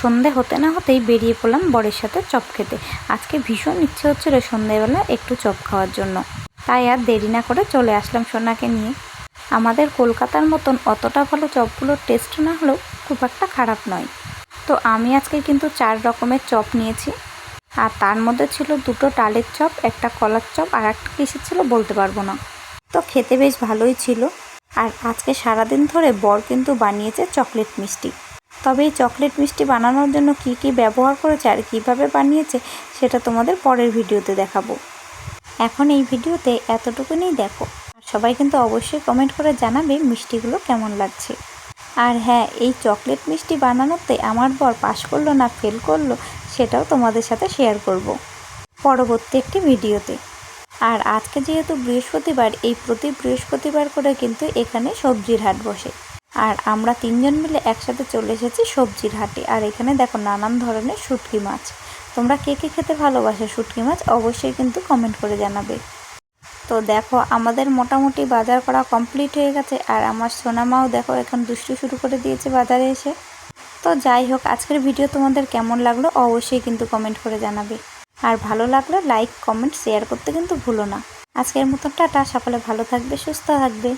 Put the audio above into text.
সন্ধে হতে না হতেই বেরিয়ে পড়লাম বরের সাথে চপ খেতে। আজকে ভীষণ ইচ্ছে হচ্ছিল সন্ধেবেলা একটু চপ খাওয়ার জন্য। তাই আর দেরি না করে চলে আসলাম সোনাকে নিয়ে। আমাদের কলকাতার মতন অতটা ভালো চপগুলোর টেস্ট না হলেও খুব একটা খারাপ নয়। তো আমি আজকে কিন্তু চার রকমের চপ নিয়েছি। আর তার মধ্যে ছিল দুটো ডালের চপ, একটা কলার চপ আর একটা কিসের ছিল বলতে পারব না। তো খেতে বেশ ভালোই ছিল। আর আজকে সারাদিন ধরে বর কিন্তু বানিয়েছে চকলেট মিষ্টি। তবে এই চকলেট মিষ্টি বানানোর জন্য কি কি ব্যবহার করেছে আর কীভাবে বানিয়েছে, সেটা তোমাদের পরের ভিডিওতে দেখাবো। এখন এই ভিডিওতে এতটুকুনি দেখো। আর সবাই কিন্তু অবশ্যই কমেন্ট করে জানাবে মিষ্টিগুলো কেমন লাগছে। আর হ্যাঁ এই চকলেট মিষ্টি বানানোতে আমার বর পাশ করল না ফেল করল, সেটাও তোমাদের সাথে শেয়ার করব। পরবর্তী একটি ভিডিওতে। আর আজকে যেহেতু বৃহস্পতিবার, এই প্রতি বৃহস্পতিবার করে কিন্তু এখানে সবজির হাট বসে। আর আমরা তিনজন মিলে একসাথে চলে এসেছি সবজির হাটে। আর এখানে দেখো নানান ধরনের শুটকি মাছ। তোমরা কে কে খেতে ভালোবাসো শুটকি মাছ অবশ্যই কিন্তু কমেন্ট করে জানাবে। তো দেখো, আমাদের মোটামুটি বাজার করা কমপ্লিট হয়ে গেছে আর আমার সোনামাও দেখো এখন দুষ্টু শুরু করে দিয়েছে বাজারে এসে। তো যাই হোক, আজকের ভিডিও তোমাদের কেমন লাগল অবশ্যই কিন্তু কমেন্ট করে জানাবে। আর ভালো লাগলে লাইক কমেন্ট শেয়ার করতে কিন্তু ভুলো না। আজকের মতন টাটা, সকলে ভালো থাকবে, সুস্থ থাকবে।